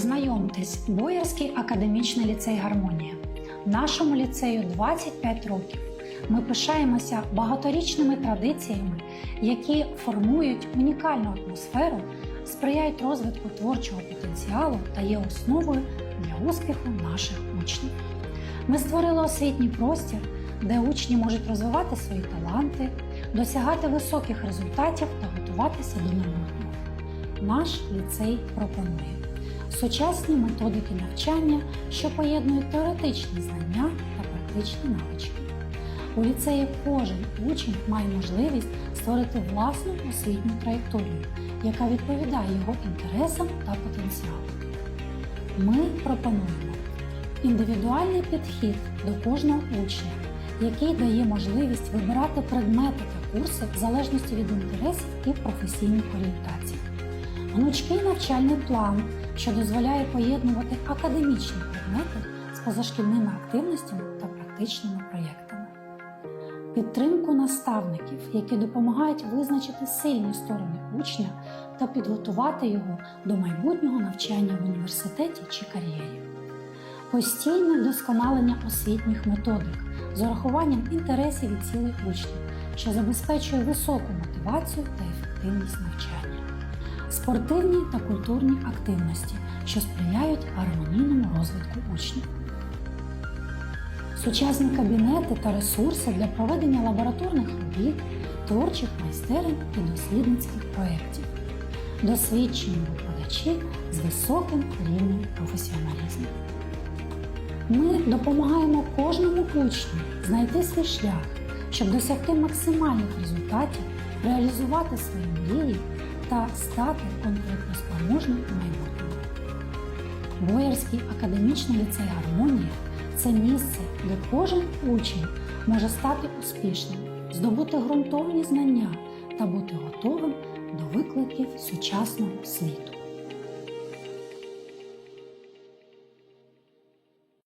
Знайомтесь, Боярський академічний ліцей Гармонія. Нашому ліцею 25 років. Ми пишаємося багаторічними традиціями, які формують унікальну атмосферу, сприяють розвитку творчого потенціалу та є основою для успіху наших учнів. Ми створили освітній простір, де учні можуть розвивати свої таланти, досягати високих результатів та готуватися до майбутнього. Наш ліцей пропонує сучасні методики навчання, що поєднують теоретичні знання та практичні навички. У ліцеї кожен учень має можливість створити власну освітню траєкторію, яка відповідає його інтересам та потенціалу. Ми пропонуємо індивідуальний підхід до кожного учня, який дає можливість вибирати предмети та курси в залежності від інтересів і професійних орієнтацій. Гнучкий навчальний план, що дозволяє поєднувати академічні предмети з позашкільними активностями та практичними проєктами. Підтримку наставників, які допомагають визначити сильні сторони учня та підготувати його до майбутнього навчання в університеті чи кар'єрі. Постійне вдосконалення освітніх методик з урахуванням інтересів і цілей учнів, що забезпечує високу мотивацію та ефективність навчання спортивні та культурні активності, що сприяють гармонійному розвитку учнів. Сучасні кабінети та ресурси для проведення лабораторних робіт, творчих майстерень і дослідницьких проєктів, досвідчені викладачі з високим рівнем професіоналізму. Ми допомагаємо кожному учню знайти свій шлях, щоб досягти максимальних результатів, реалізувати свої мрії та стати конкурентоспроможним у майбутньому. Боярський академічний ліцей Гармонія це місце, де кожен учень може стати успішним, здобути ґрунтовні знання та бути готовим до викликів сучасного світу.